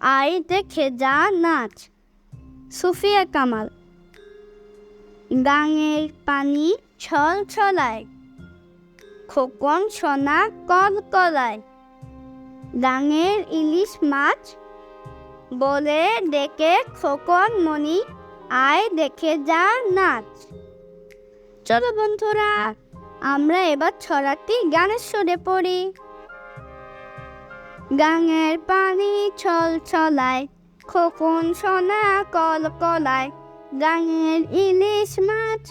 I দেখে যা নাচ। সুফিয়া কামাল। গাঙের পানি ছল ছলায়, খোকন সোনা কল কলায়। গাঙের ইলিশ মাছ বলে ডেকে খোকন মনি আয় দেখে যা নাচ। চলো বন্ধুরা, আমরা এবার ছড়াটি গানের সুরে পড়ি। গাঙের পানি ছল ছলায়, খোকন সোনা কল কলায়। গাঙের ইলিশ মাছ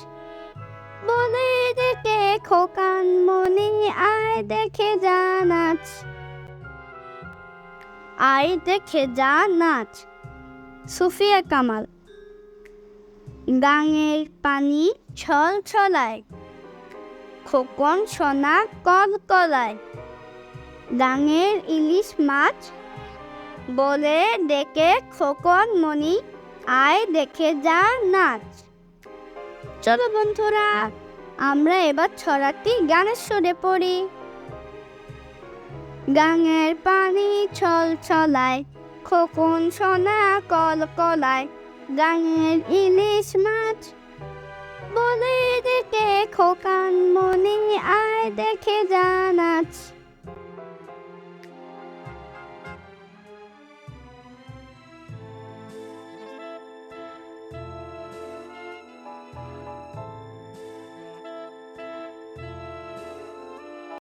বলে দেখে খোকান মনি আয় দেখে যা নাচ আয় দেখে যা নাচ সুফিয়া কামাল। গাঙের পানি ছল ছলায়, খোকন সোনা কল কলায়। গাঙের ইলিশ মাছ বলে ডেকে খোকন মনি আয় দেখে যা নাচ। চলো বন্ধুরা, আমরা এবার ছড়াটি গানের সুরে পড়ি। গাঙের পানি ছল ছলায়, খোকন সোনা কল কলায় গাঙের ইলিশ মাছ বলে দেখে খোকান মনি আয় দেখে যা নাচ।